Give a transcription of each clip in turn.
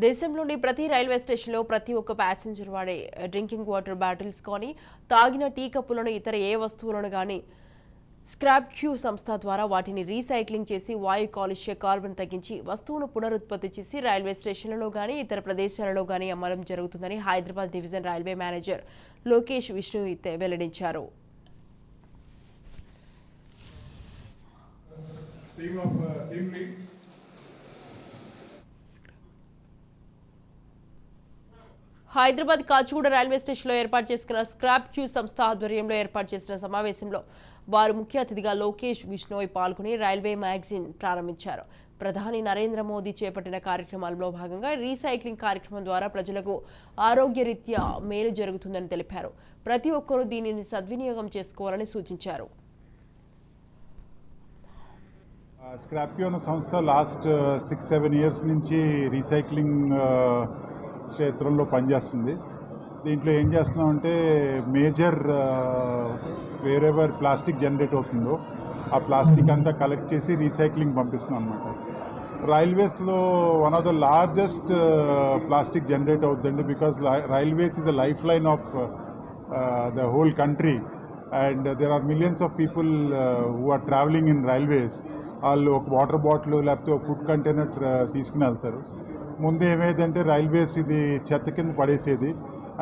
దేశంలోని ప్రతి రైల్వే స్టేషన్లో ప్రతి ఒక్క ప్యాసింజర్ వాడే డ్రింకింగ్ వాటర్ బాటిల్స్ కానీ తాగిన టీ కప్పులను ఇతర ఏ వస్తువులను కానీ స్క్రాప్ క్యూ సంస్థ ద్వారా వాటిని రీసైక్లింగ్ చేసి వాయు కాలుష్య కార్బన్ తగ్గించి వస్తువును పునరుత్పత్తి చేసి రైల్వే స్టేషన్లలో కానీ ఇతర ప్రదేశాలలో కానీ అమ్మడం జరుగుతుందని Hyderabad division railway manager Lokesh Vishnu వెల్లడించారు team of uh, team lead. Hyderabad Kacheguda railway స్టేషన్లో ఏర్పాటు చేసుకున్న స్క్రాప్ క్యూ సంస్థ ఆధ్వర్యంలో ఏర్పాటు చేసిన సమావేశంలో వారు ముఖ్య అతిథిగా లోకేష్ విష్ణోయ్ పాల్గొని రైల్వే మ్యాగజైన్ ప్రారంభించారు. ప్రధాని నరేంద్ర మోదీ చేపట్టిన కార్యక్రమాల్లో భాగంగా రీసైక్లింగ్ కార్యక్రమం ద్వారా ప్రజలకు ఆరోగ్యరీత్యా మేలు జరుగుతుందని తెలిపారు. ప్రతి ఒక్కరూ దీనిని సద్వినియోగం చేసుకోవాలని సూచించారు. స్క్రాప్యో అనే సంస్థ లాస్ట్ సిక్స్ సెవెన్ ఇయర్స్ నుంచి రీసైక్లింగ్ క్షేత్రంలో పనిచేస్తుంది. దీంట్లో ఏం చేస్తున్నామంటే మేజర్ వేరెవర్ ప్లాస్టిక్ జనరేట్ అవుతుందో ఆ ప్లాస్టిక్ అంతా కలెక్ట్ చేసి రీసైక్లింగ్ పంపిస్తున్నాం అనమాట రైల్వేస్లో one of the largest plastic generate అవుతుందండి because railways is a life line of the whole country. And there are millions of people who are travelling in railways. వాళ్ళు ఒక water bottle లేకపోతే ఒక food container తీసుకుని వెళ్తారు. ముందు ఏమైందంటే railways ఇది చెత్త కింద పడేసేది.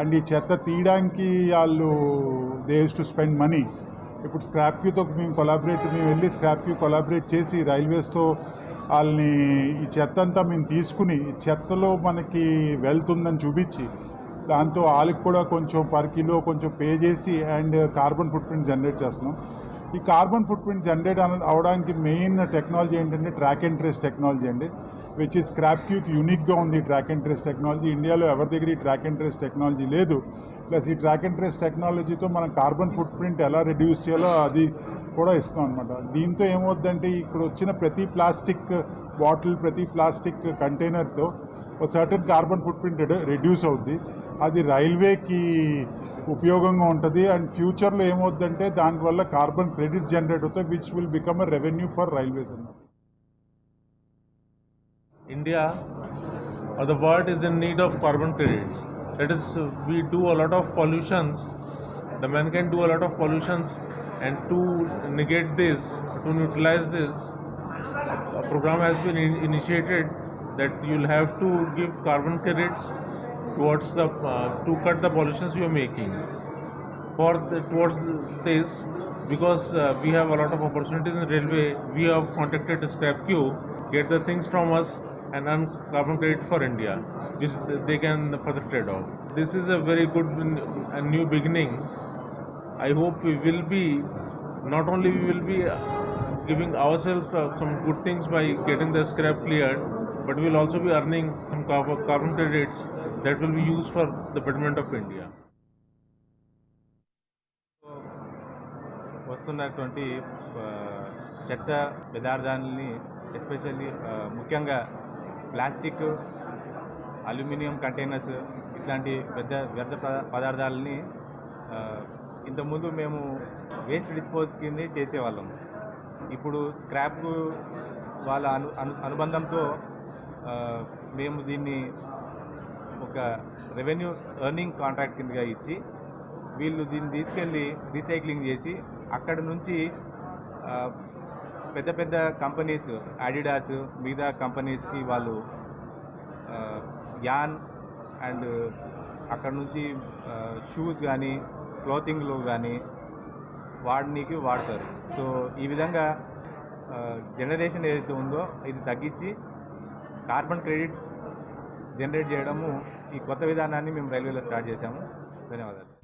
అండ్ ఈ చెత్త తీయడానికి వాళ్ళు దే టు స్పెండ్ మనీ. ఇప్పుడు స్క్రాప్ క్యూతో మేము కొలాబరేట్ మేము వెళ్ళి స్క్రాప్ క్యూ కొలాబరేట్ చేసి రైల్వేస్తో వాళ్ళని ఈ చెత్త అంతా మేము తీసుకుని ఈ చెత్తలో మనకి వెళ్తుందని చూపించి దాంతో వాళ్ళకి కూడా కొంచెం పర్ కిలో కొంచెం పే చేసి and carbon footprint generate చేస్తున్నాం. ఈ కార్బన్ ఫుట్ ప్రింట్ జనరేట్ అన అవడానికి మెయిన్ టెక్నాలజీ ఏంటంటే ట్రాక్ అండ్ ట్రేస్ టెక్నాలజీ అండి. విచ్ ఈ స్క్రాప్ క్యూకి యూనిక్గా ఉంది ట్రాక్ అండ్ ట్రేస్ టెక్నాలజీ ఇండియాలో ఎవరి దగ్గర ఈ ట్రాక్ అండ్ ట్రేస్ టెక్నాలజీ లేదు. ప్లస్ ఈ ట్రాక్ అండ్ ట్రేస్ టెక్నాలజీతో మనం కార్బన్ ఫుట్ ప్రింట్ ఎలా రెడ్యూస్ చేయాలో అది కూడా ఇస్తాం అనమాట దీంతో ఏమవుద్దంటే ఇక్కడ వచ్చిన ప్రతి ప్లాస్టిక్ బాటిల్ ప్రతి ప్లాస్టిక్ కంటైనర్తో ఒక certain carbon footprint reduce అవుద్ది. అది రైల్వేకి ఉపయోగంగా ఉంటుంది. అండ్ ఫ్యూచర్లో ఏమవుద్దంటే దానివల్ల కార్బన్ క్రెడిట్ జనరేట్ అవుతాయి which will become a revenue for railways అన్నమాట. India or the world is in need of carbon credits. That is, uh, we do a lot of pollutions. The mankind do a lot of pollutions, and to negate this, to neutralize this, a program has been in- initiated that you'll have to give carbon credits towards the uh, to cut the pollutions you are making. For the, towards this, because uh, we have a lot of opportunities in railway, we have contacted Scrap Q, get the things from us and earn carbon credit for India, which they can further trade off. This is a very good a new beginning. I hope we will be not only we will be uh, giving ourselves uh, some good things by getting the scrap cleared, but we will also be earning some carb- carbon credits that will be used for the betterment of India. వస్తున్నటువంటి ఆ, చెత్త పదార్థాలని especially ముఖ్యంగా plastic aluminium containers ఇట్లాంటి పెద్ద వ్యర్థ పద- పదార్థాలని ఇంతకుముందు మేము వేస్ట్ డిస్పోజ్ కింద చేసేవాళ్ళం. ఇప్పుడు స్క్రాప్ వాళ్ళ అను అను అనుబంధంతో మేము దీన్ని ఒక రెవెన్యూ ఎర్నింగ్ కాంట్రాక్ట్ కిందగా ఇచ్చి వీళ్ళు దీన్ని తీసుకెళ్ళి రీసైక్లింగ్ చేసి అక్కడ నుంచి పెద్ద పెద్ద కంపెనీస్ అడిడాస్ మిగతా కంపెనీస్కి వాళ్ళు యాన్ అండ్ అక్కడ నుంచి షూస్ కానీ క్లోతింగ్లో కానీ వాడనీకి వాడతారు. సో ఈ విధంగా జనరేషన్ ఏదైతే ఉందో ఇది తగ్గించి కార్బన్ క్రెడిట్స్ జనరేట్ చేయడము ఈ కొత్త విధానాన్ని మేము రైల్వేలో స్టార్ట్ చేశాము. ధన్యవాదాలు.